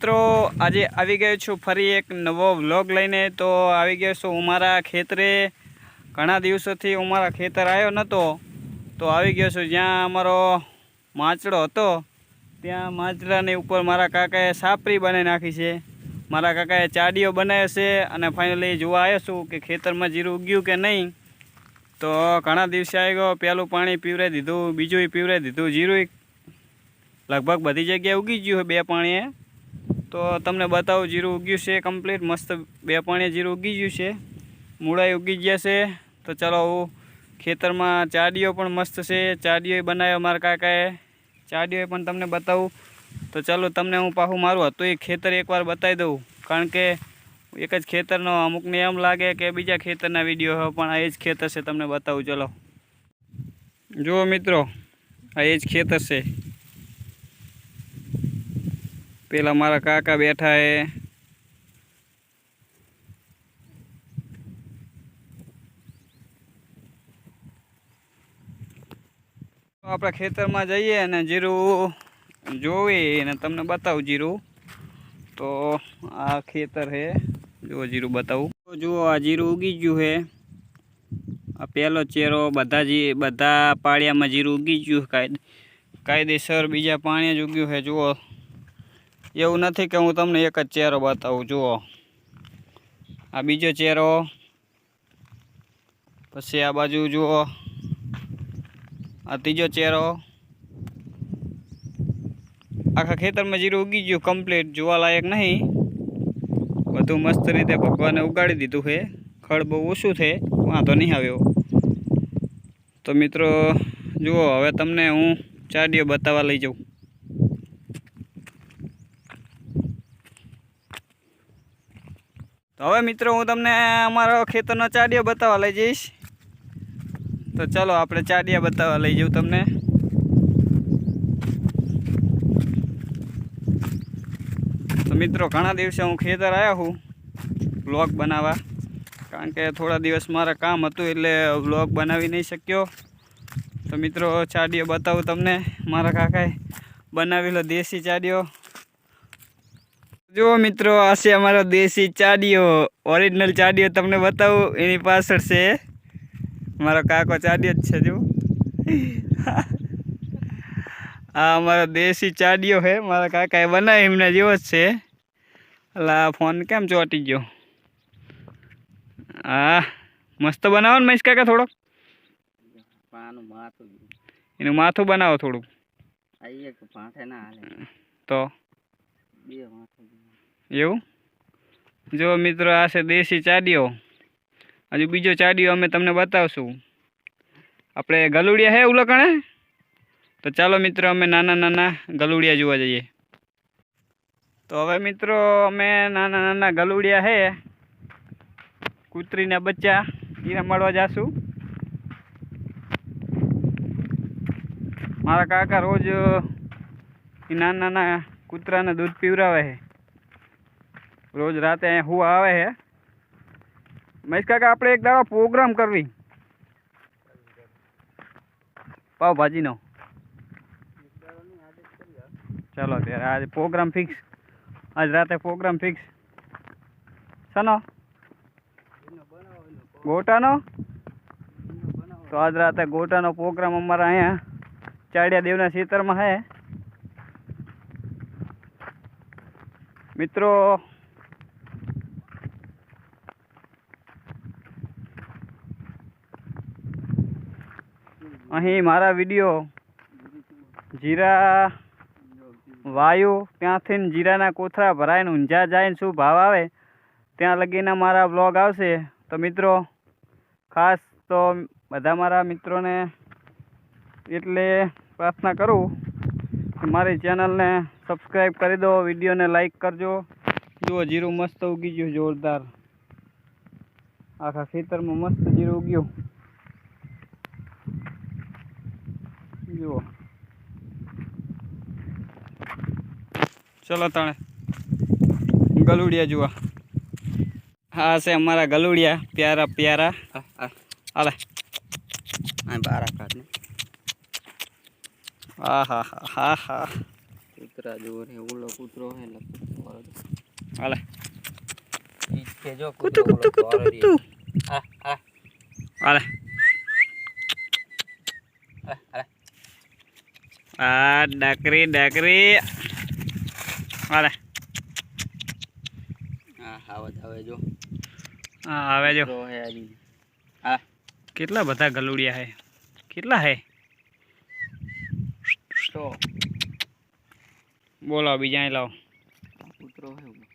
મિત્રો, આજે આવી ગયો છું ફરી એક નવો વ્લોગ લઈને. તો આવી ગયો છું હું મારા ખેતરે. ઘણા દિવસોથી હું મારા ખેતર આવ્યો નહોતો તો આવી ગયો છું જ્યાં અમારો માચડો હતો. ત્યાં માચડાની ઉપર મારા કાકાએ સાપરી બનાવી નાખી છે. મારા કાકાએ ચાડીઓ બનાવ્યો છે અને ફાઇનલી જોવા આવ્યો છું કે ખેતરમાં જીરું ઉગ્યું કે નહીં. તો ઘણા દિવસે આવી ગયો. પહેલું પાણી પીવરાઈ દીધું બીજું પીવરાઈ દીધું જીરું લગભગ બધી જગ્યાએ ઉગી ગયું બે પાણીએ. તો તમને બતાવું, જીરું ઉગ્યું છે કમ્પ્લીટ મસ્ત બે પાણી જીરું ઉગી ગયું છે. મૂળાઈ ઉગી ગયા છે. તો ચાલો હું ખેતરમાં ચાડીઓ પણ મસ્ત છે. ચાડીઓ બનાવ્યો મારા કાકાએ. ચાડીઓ પણ તમને બતાવું. તો ચાલો તમને હું પાછું મારું હતું. એ ખેતર એકવાર બતાવી દઉં. કારણ કે એક જ ખેતરનો અમુકને એમ લાગે કે બીજા ખેતરના વીડિયો હોય, પણ આ એ જ ખેતર છે તમને બતાવું. ચલો. જુઓ મિત્રો, આ એ જ ખેતર છે. પેલા મારા કાકા બેઠા હે. આપણા ખેતરમાં જઈએ અને જીરું જોવી અને તમને બતાવું જીરું. તો આ ખેતર છે જુઓ જીરું બતાવું. તો જુઓ આ જીરું ઉગી ગયું છે આ પહેલો ચેરો બધા જી બધા પાળિયામાં જીરું ઉગી ગયું કાયદે, કાયદેસર બીજા પાણી જ ઉગ્યું છે જુઓ. એવું નથી કે હું તમને એક જ ચહેરો બતાવું, જુઓ. આ બીજો ચહેરો. પછી આ બાજુ, જુઓ. આ ત્રીજો ચહેરો. આખા ખેતરમાં જીરું ઉગી ગયું કમ્પ્લીટ જોવાલાયક નહીં. બધું મસ્ત રીતે ભગવાને ઉગાડી દીધું છે. ખડ બહુ ઓછું છે, વાંધો નહીં આવ્યો. તો મિત્રો, જુઓ, હવે તમને હું ચાડીઓ બતાવવા લઈ જાઉં. હવે મિત્રો હું તમને અમારો ખેતરનો ચાડિયો બતાવવા લઈ જઈશ. તો ચાલો આપણે ચાડિયા બતાવવા લઈ જાઉં તમને. તો મિત્રો ઘણા દિવસે હું ખેતર આવ્યો છું વ્લોગ બનાવવા. કારણ કે થોડા દિવસ મારા કામ હતું એટલે વ્લોગ બનાવી નહીં શક્યો. તો મિત્રો ચાડિયો બતાવું તમને. મારા કાકાએ બનાવેલો દેશી ચાડીઓ જુઓ મિત્રો આ છે અમારો દેશી ચાડીઓ. ઓરિજિનલ ચાડીઓ તમને બતાવું. એની પાછળ છે મારો કાકો ચાડીઓ જ છે જો આ અમારો દેશી ચાડીઓ છે. મારા કાકાએ બનાવી એમને જેવો જ છે. એટલે આ ફોન કેમ ચોંટી ગયો? હા મસ્ત બનાવો ને મહેશ કાકા થોડોક. પાનું માથું. એનું માથું બનાવો થોડુંક. આ એક પાઠે ના હાલે. તો? બે માથું એવું? જો મિત્રો, આ છે દેશી ચાડીઓ. હજુ બીજો ચાડીઓ અમે તમને બતાવશું. આપણે ગલુડિયા હે ઉલકણે? તો ચાલો મિત્રો, અમે નાના નાના ગલુડિયા જોવા જઈએ. તો હવે મિત્રો, અમે નાના નાના ગલુડિયા હે. કૂતરીના બચ્ચા એને મળવા જાશું. મારા કાકા રોજ નાના નાના કૂતરાને દૂધ પીવરાવે છે. રોજ રાતે અહીંયા હું આવે છે. મહેશ કાકા, આપણે એક દાડો પ્રોગ્રામ કરવી. પાવભાજીનો. ચાલો, ત્યારે આજે પ્રોગ્રામ ફિક્સ આજ રાતે પ્રોગ્રામ ફિક્સ શાનો? ગોટાનો? તો આજ રાતે ગોટાનો પ્રોગ્રામ અમારા અહીંયા ચાડિયા દેવના ખેતરમાં છે. મિત્રો. અહીં મારા વીડિયો. જીરા, વાયુ ત્યાંથી જીરાના કોથળા ભરાઈને ઊંઝા જાય ને શું ભાવ આવે, ત્યાં લગીને મારા બ્લોગ આવશે. તો મિત્રો, ખાસ તો બધા મારા મિત્રોને એટલે પ્રાર્થના કરું મારી ચેનલને સબસ્ક્રાઈબ કરી દો વિડીયોને લાઈક કરજો જુઓ જીરું મસ્ત ઉગી ગયું જોરદાર આખા ખેતરમાં મસ્ત જીરું ઉગ્યું જુઓ ચલો તાણે ગલુડિયા જુઓ હા છે અમારા ગલુડિયા પ્યારા પ્યારા હાલે આ બારા કાઢ ને હા હા હા હા કૂતરા જોવો રે ઓલો કૂતરો હે હાલે. કૂતું કૂતરો કૂતું કૂતું કૂતું આ આ હાલે. આ ડાકરી ડાકરી. હાલે. આ આવાજ આવે જો. હા આવે જો. કેટલા બધા ગલુડિયા હે. કેટલા હે? તો બોલો બીજા અહીં લાવો આ કૂતરો હે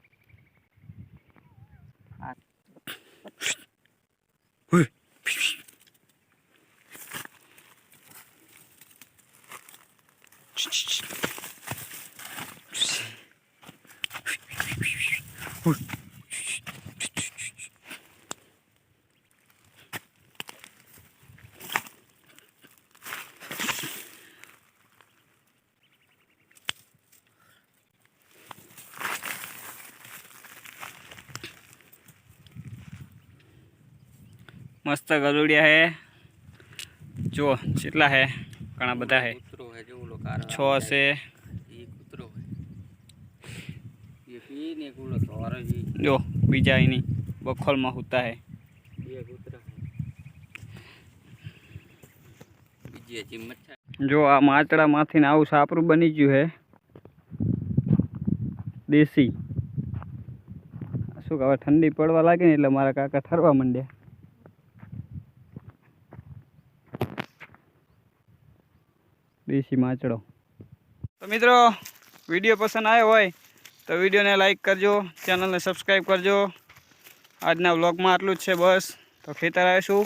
મસ્ત ગલુડિયા હે. જો કેટલા હે ઘણા બધા હે. છ હશે. જી બીજા એની બખોલમાં હોતા હે. જો આ માચડામાંથી ને આવું સાપરું બની ગયું હે. દેશી. શું કહેવાય ઠંડી પડવા લાગે ને એટલે મારા કાકા ઠરવા માંડ્યા. દેશી માચડો તો મિત્રો, વીડિયો પસંદ આવ્યો હોય, તો વિડીયોને લાઇક કરજો, ચેનલને સબસ્ક્રાઈબ કરજો. આજના વ્લોગમાં આટલું જ છે, બસ. તો ખેતર આવીશું.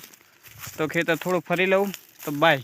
તો ખેતર થોડું ફરી લઉં. તો બાય